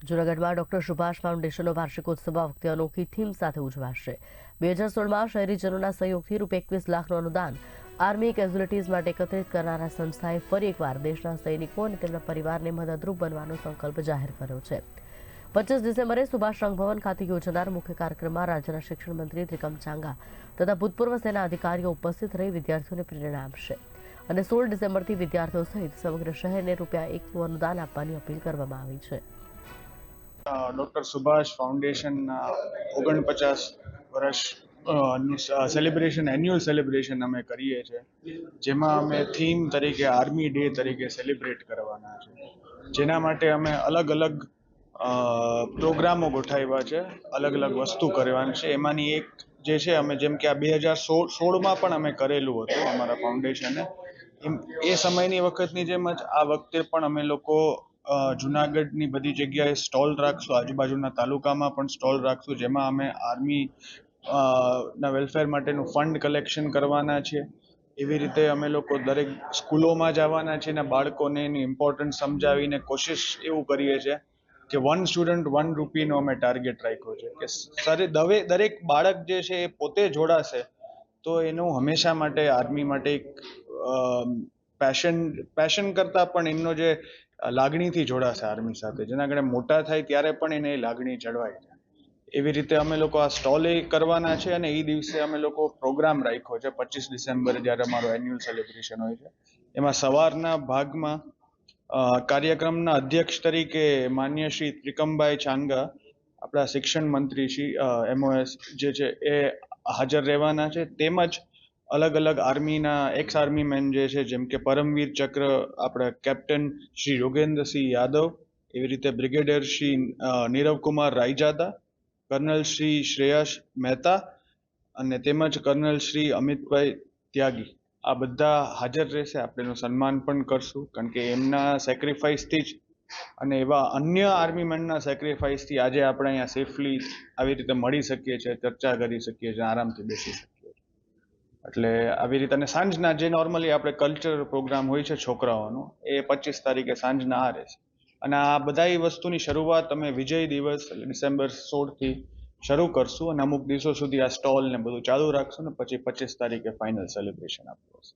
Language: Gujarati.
જૂનાગઢમાં ડોક્ટર સુભાષ ફાઉન્ડેશનનો વાર્ષિકોત્સવ વખતે અનોખી થીમ સાથે ઉજવાશે. બે હજાર સોળમાં શહેરીજનોના સહયોગથી રૂપિયા એકવીસ લાખનું અનુદાન આર્મી કેઝ્યુલિટીઝ માટે એકત્રિત કરનારા સંસ્થાએ ફરી એકવાર દેશના સૈનિકો અને તેમના પરિવારને મદદરૂપ બનવાનો સંકલ્પ જાહેર કર્યો છે. પચીસ ડિસેમ્બરે સુભાષ રંગભવન ખાતે યોજાનાર મુખ્ય કાર્યક્રમમાં રાજ્યના શિક્ષણ મંત્રી ત્રિકમ ચાંગા તથા ભૂતપૂર્વ સેના અધિકારીઓ ઉપસ્થિત રહી વિદ્યાર્થીઓને પ્રેરણા આપશે અને સોળ ડિસેમ્બરથી વિદ્યાર્થીઓ સહિત સમગ્ર શહેરને રૂપિયા એકનું અનુદાન આપવાની અપીલ કરવામાં આવી છે. ડૉક્ટર સુભાષ ફાઉન્ડેશનના ઓગણપચાસ વર્ષ સેલિબ્રેશન એન્યુઅલ સેલિબ્રેશન અમે કરીએ છીએ જેમાં અમે થીમ તરીકે આર્મી ડે તરીકે સેલિબ્રેટ કરવાના છે. જેના માટે અમે અલગ અલગ પ્રોગ્રામો ગોઠવ્યા છે. અલગ અલગ વસ્તુ કરવાની છે. એમાંની એક જે છે, અમે જેમ કે આ બે હજાર સોળ સોળમાં પણ અમે કરેલું હતું અમારા ફાઉન્ડેશને એ સમયની વખતની જેમ જ આ વખતે પણ અમે લોકો જુનાગઢની બધી જગ્યાએ સ્ટોલ રાખશું, આજુબાજુના તાલુકામાં પણ સ્ટોલ રાખશું, જેમાં અમે આર્મી ના વેલફેર માટેનું ફંડ કલેક્શન કરવાના છે. એવી રીતે અમે લોકો દરેક સ્કૂલોમાં જવાના છે અને બાળકોને એની ઇમ્પોર્ટન્સ સમજાવીને કોશિશ એવું કરીએ છીએ કે વન સ્ટુડન્ટ વન રૂપીનો અમે ટાર્ગેટ રાખ્યો છે. કે સરે, દવે, દરેક બાળક જે છે એ પોતે જોડાશે તો એનું હંમેશા માટે આર્મી માટે એક પેશન પેશન કરતાં પણ એમનો જે લાગણીથી જોડાશે આર્મી સાથે. જેના કારણે મોટા થાય ત્યારે પણ એને લાગણી જળવાય છે. એવી રીતે અમે લોકો આ સ્ટોલ એ કરવાના છે અને એ દિવસે અમે લોકો પ્રોગ્રામ રાખ્યો છે. પચીસ ડિસેમ્બરે જ્યારે અમારો એન્યુઅલ સેલિબ્રેશન હોય છે. એમાં સવારના ભાગમાં કાર્યક્રમના અધ્યક્ષ તરીકે માન્ય શ્રી ત્રિકમભાઈ ચાંગા આપણા શિક્ષણ મંત્રી શ્રી એમઓએસ જે છે એ હાજર રહેવાના છે. તેમજ અલગ અલગ આર્મીના એક્સ આર્મી મેન જે છે જેમ કે પરમવીર ચક્ર આપણા કેપ્ટન શ્રી યોગેન્દ્રસિંહ યાદવ એવી રીતે બ્રિગેડિયર શ્રી અ, નીરવકુમાર રાયજાદા કર્નલ શ્રી શ્રેયસ મહેતા અને તેમજ કર્નલ શ્રી અમિતભાઈ ત્યાગી. આ બધા હાજર રહેશે. આપણે એનું સન્માન પણ કરશું કારણ કે એમના સેક્રિફાઈસથી જ અને એવા અન્ય આર્મી મેનના સેક્રિફાઈસથી આજે આપણે અહીંયા સેફલી આવી રીતે મળી શકીએ છીએ ચર્ચા કરી શકીએ છીએ આરામથી બેસી શકીએ એટલે આવી રીતે અને સાંજના જે નોર્મલી આપણે કલ્ચર પ્રોગ્રામ હોય છે છોકરાઓનો, એ પચીસ તારીખે સાંજના આ રહેશે અને આ બધા વસ્તુની શરૂઆત અમે વિજય દિવસ ડિસેમ્બર સોળથી શરૂ કરશું અને અમુક દિવસો સુધી આ સ્ટોલ ને બધું ચાલુ રાખશું ને પછી પચીસ તારીખે ફાઇનલ સેલિબ્રેશન આપવું હશે.